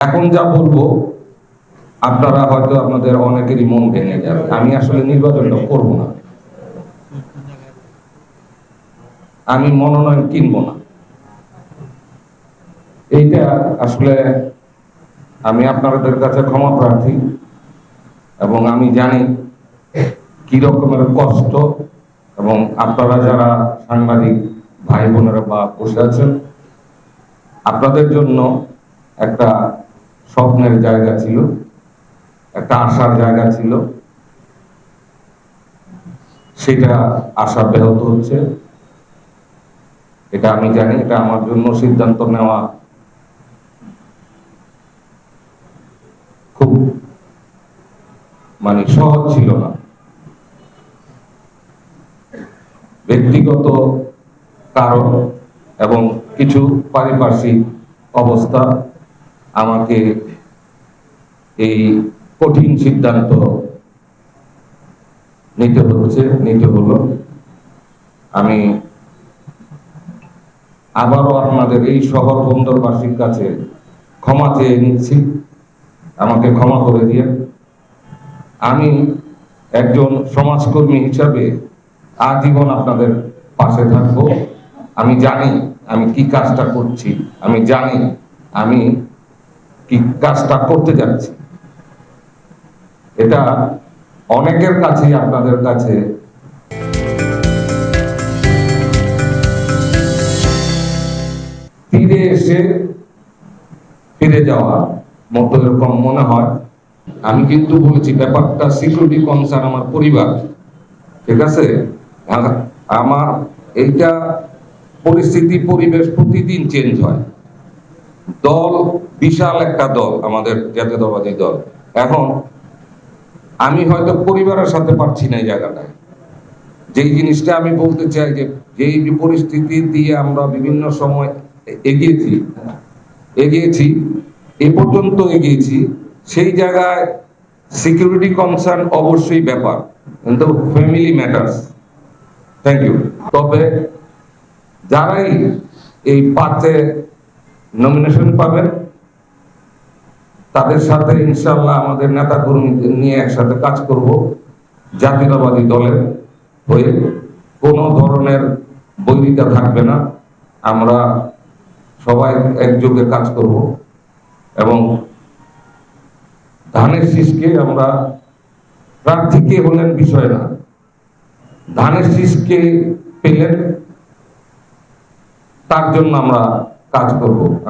এখন যা বলব, আপনারা হয়তো আপনাদের অনেকেরই মন ভেঙে যাবে। আমি আসলে নির্বাচনটা করব না। আমি মনোনয়ন কিনব না। এইটা আসলে আমি আপনাদের কাছে ক্ষমা প্রার্থী এবং আমি জানি কি রকমের কষ্ট এবং আপনারা যারা সাংবাদিক ভাই বোনেরা বা বসে আছেন, আপনাদের জন্য একটা স্বপ্নের জায়গা ছিল, একটা আশার জায়গা ছিল। সেটা আশা ব্যাহত হচ্ছে। এটা আমি জানি, এটা আমার জন্য সিদ্ধান্ত নেওয়া খুব মানে সহজ ছিল না। ব্যক্তিগত কারণ এবং কিছু পারিপার্শ্বিক অবস্থা আমাকে এই কঠিন সিদ্ধান্ত নিতে হচ্ছে, নিতে হলো। আমি আবারও আপনাদের এই শহর বন্দরবাসীর কাছে ক্ষমা চেয়ে নিচ্ছি। আমাকে ক্ষমা করে দিয়ে আমি একজন সমাজকর্মী হিসাবে আজীবন আপনাদের পাশে থাকব। আমি জানি আমি কি কাজটা করছি। আমি জানি আমি কি কাজটা করতে যাচ্ছি। এটা অনেকের কাছে আপনাদের কাছে ফিরে এসে ফিরে যাওয়া মতো এরকম মনে হয়। আমি কিন্তু বলেছি, ব্যাপারটা সিকিউরিটি কনসার্ন আমার পরিবার। ঠিক আছে? আমার এইটা পরিস্থিতি, পরিবেশ প্রতিদিন চেঞ্জ হয়। দল, বিশাল একটা দল, আমাদের জাতীয়তাবাদী দল। এখন, আমি হয়তো পরিবারের সাথে পারছি না এই জায়গাটায়। যেই জিনিসটা আমি বলতে চাই যে, যেই পরিস্থিতি দিয়ে আমরা বিভিন্ন সময় এগিয়েছি এগিয়েছি, এ পর্যন্ত এগিয়েছি, সেই জায়গায় সিকিউরিটি কনসার্ন অবশ্যই ব্যাপার। কিন্তু ফ্যামিলি ম্যাটার্স থ্যাংক ইউ তবে, যারাই এই পাতে নমিনেশন পাবেন তাদের সাথে ইনশাল্লাহ আমাদের নেতা কর্মীদের নিয়ে একসাথে কাজ করব, জাতীয়তাবাদী দলের হয়ে। কোনো ধরনের বৈরিতা থাকবে না। আমরা সবাই একযোগে কাজ করব এবং ধানের শীষকে আমরা প্রার্থীকে হলেন বিষয় না। ধানের শীষকে পেলেন, তার জন্য আমরা কাজ করব।